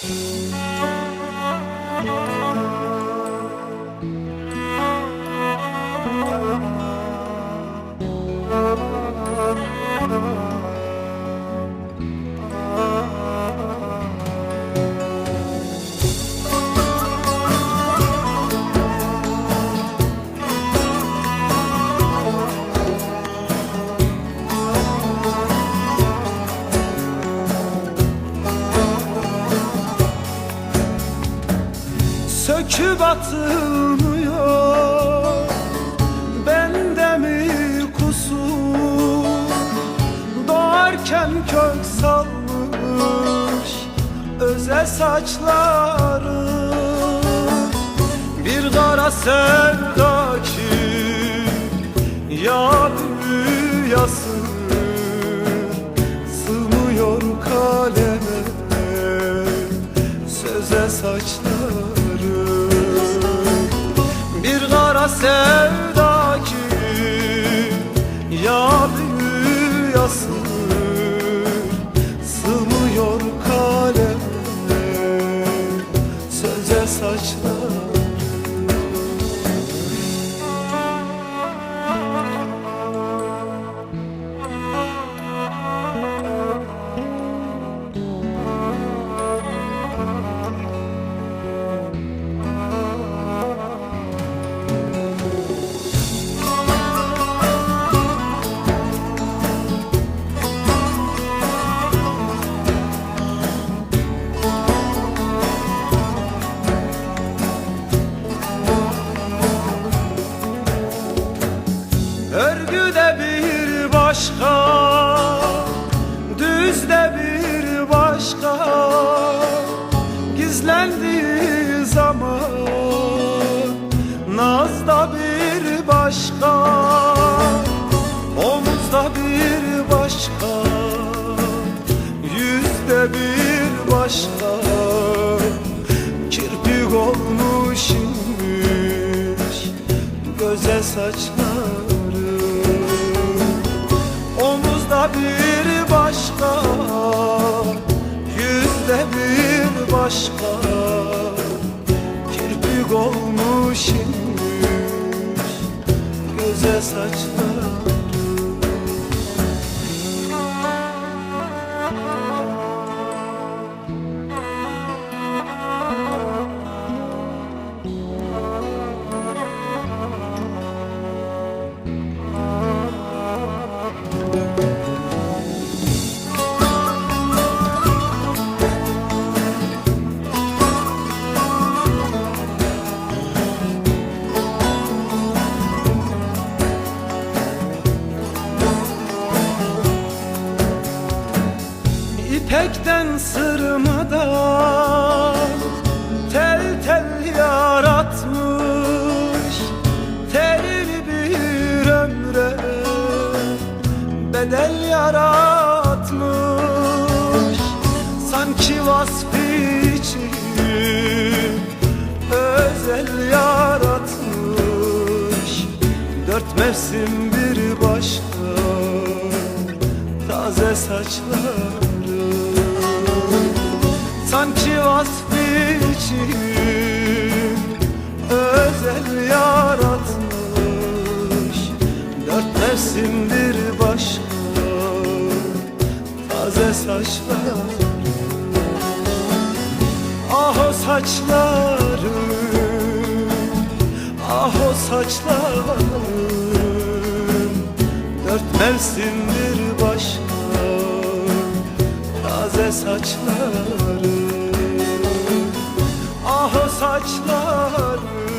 Thank you. Söküp atılmıyor. Bende mi kusur? Doğarken kök salmış Öze saçları. Bir kara sevda ki Ya büyüyasın Sığmıyor kaleme. Söze saçları büyüyasın Sığmıyor kaleme. Söze saçları Gizlendiği zaman Nazda bir başka Omuzda bir başka Yüzde bir başka Kirpik olmuş inmiş Göze saçları. Omuzda bir bir başka Kirpik olmuş inmiş. Göze saçları İpekten sırmadan tel tel yaratmış. Telli bir ömre bedel yaratmış. Sanki vasfı için özel yaratmış. Dört mevsim bir başka taze saçları Sanki vasfı için özel yaratmış. Dört mevsimdir başka. Taze saçları Ah o saçları Ah o saçların Dört mevsimdir başka O saçları. Ah o saçları